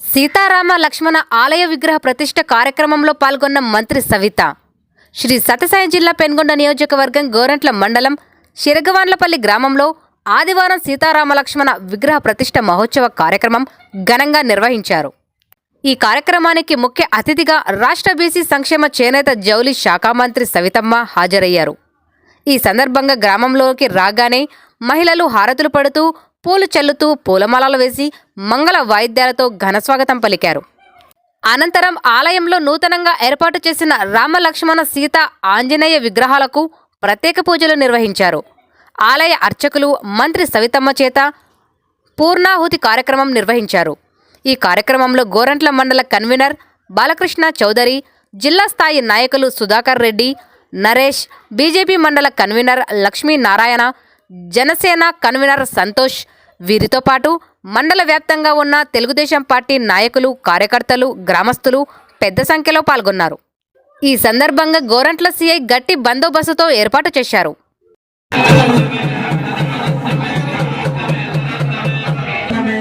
సీతారామ లక్ష్మణ ఆలయ విగ్రహ ప్రతిష్ఠ కార్యక్రమంలో పాల్గొన్న మంత్రి సవిత. శ్రీ సత్యసాయి జిల్లా పెన్గొండ నియోజకవర్గం గోరంట్ల మండలం శిరగవాన్లపల్లి గ్రామంలో ఆదివారం సీతారామ లక్ష్మణ విగ్రహ ప్రతిష్ఠ మహోత్సవ కార్యక్రమం ఘనంగా నిర్వహించారు. ఈ కార్యక్రమానికి ముఖ్య అతిథిగా రాష్ట్ర బీసీ సంక్షేమ చేనేత జౌలి శాఖ మంత్రి సవితమ్మ హాజరయ్యారు. ఈ సందర్భంగా గ్రామంలోకి రాగానే మహిళలు హారతులు పడుతూ పూలు చల్లుతూ పూలమాలలు వేసి మంగళ వాయిద్యాలతో ఘనస్వాగతం పలికారు. అనంతరం ఆలయంలో నూతనంగా ఏర్పాటు చేసిన రామలక్ష్మణ సీత ఆంజనేయ విగ్రహాలకు ప్రత్యేక పూజలు నిర్వహించారు. ఆలయ అర్చకులు మంత్రి సవితమ్మ చేత పూర్ణాహుతి కార్యక్రమం నిర్వహించారు. ఈ కార్యక్రమంలో గోరంట్ల మండల కన్వీనర్ బాలకృష్ణ చౌదరి జిల్లా స్థాయి నాయకులు సుధాకర్ రెడ్డి నరేష్ బీజేపీ మండల కన్వీనర్ లక్ష్మీనారాయణ జనసేన కన్వీనర్ సంతోష్ వీరితో పాటు మండల వ్యాప్తంగా ఉన్న తెలుగుదేశం పార్టీ నాయకులు కార్యకర్తలు గ్రామస్తులు పెద్ద సంఖ్యలో పాల్గొన్నారు. ఈ సందర్భంగా గోరంట్ల సీఐ గట్టి బందోబస్తుతో ఏర్పాటు చేశారు. మే